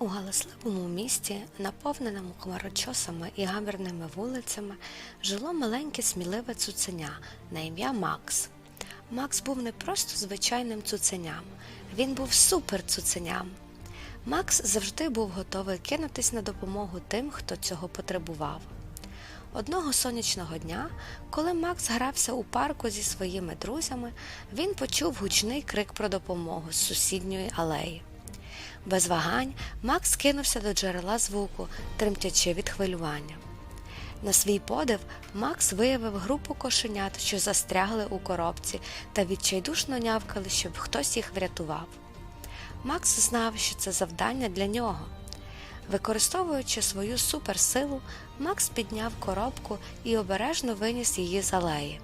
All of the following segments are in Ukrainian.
У галасливому місті, наповненому хмарочосами і гамірними вулицями, жило маленьке сміливе цуценя на ім'я Макс. Макс був не просто звичайним цуценям, він був супер цуценям. Макс завжди був готовий кинутись на допомогу тим, хто цього потребував. Одного сонячного дня, коли Макс грався у парку зі своїми друзями, він почув гучний крик про допомогу з сусідньої алеї. Без вагань Макс кинувся до джерела звуку, тремтячи від хвилювання. На свій подив Макс виявив групу кошенят, що застрягли у коробці та відчайдушно нявкали, щоб хтось їх врятував. Макс знав, що це завдання для нього. Використовуючи свою суперсилу, Макс підняв коробку і обережно виніс її з алеї.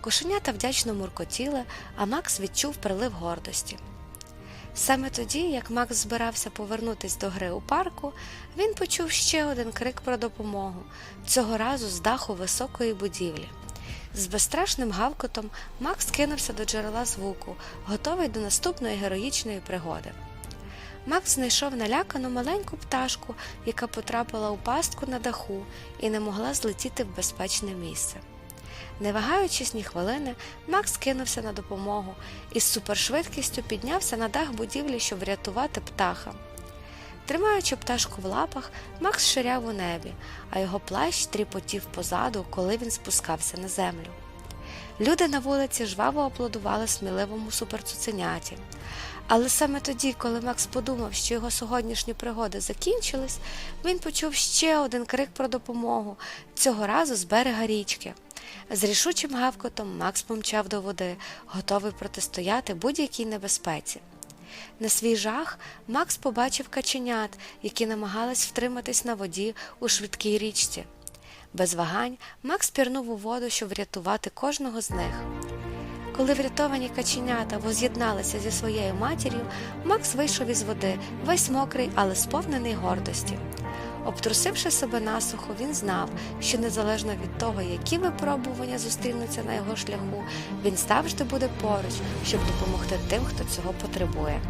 Кошенята вдячно муркотіли, а Макс відчув прилив гордості. Саме тоді, як Макс збирався повернутись до гри у парку, він почув ще один крик про допомогу, цього разу з даху високої будівлі. З безстрашним гавкотом Макс кинувся до джерела звуку, готовий до наступної героїчної пригоди. Макс знайшов налякану маленьку пташку, яка потрапила у пастку на даху і не могла злетіти в безпечне місце. Не вагаючись ні хвилини, Макс кинувся на допомогу і з супершвидкістю піднявся на дах будівлі, щоб врятувати птаха. Тримаючи пташку в лапах, Макс ширяв у небі, а його плащ тріпотів позаду, коли він спускався на землю. Люди на вулиці жваво аплодували сміливому суперцуценяті. Але саме тоді, коли Макс подумав, що його сьогоднішні пригоди закінчились, він почув ще один крик про допомогу, цього разу з берега річки. З рішучим гавкотом Макс помчав до води, готовий протистояти будь-якій небезпеці. На свій жах Макс побачив каченят, які намагались втриматись на воді у швидкій річці. Без вагань Макс пірнув у воду, щоб врятувати кожного з них. Коли врятовані каченята воз'єдналися зі своєю матір'ю, Макс вийшов із води, весь мокрий, але сповнений гордості. Обтрусивши себе насухо, він знав, що незалежно від того, які випробування зустрінуться на його шляху, він завжди буде поруч, щоб допомогти тим, хто цього потребує.